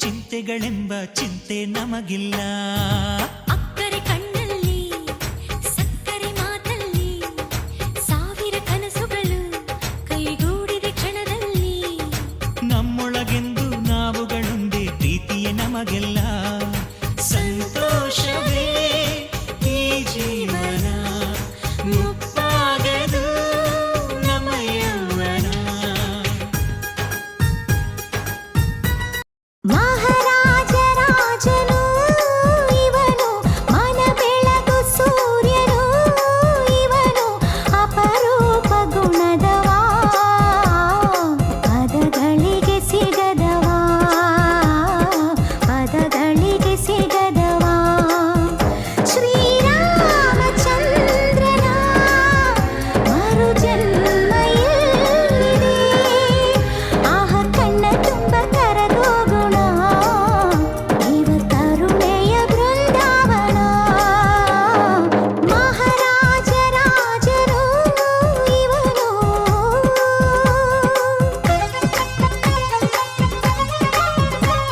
ಚಿಂತೆಗಳೆಂಬ ಚಿಂತೆ ನಮಗಿಲ್ಲ. ಅಕ್ಕರೆ ಕಣ್ಣಲ್ಲಿ ಸಕ್ಕರೆ ಮಾತಲ್ಲಿ ಸಾವಿರ ಕನಸುಗಳು ಕೈಗೂಡಿದ ಕ್ಷಣದಲ್ಲಿ. ನಮ್ಮೊಳಗೆಂದು ನಾವುಗಳೊಂದೇ ಪ್ರೀತಿಯೇ ನಮಗೆಲ್ಲ. ಸಂತೋಷವೇ se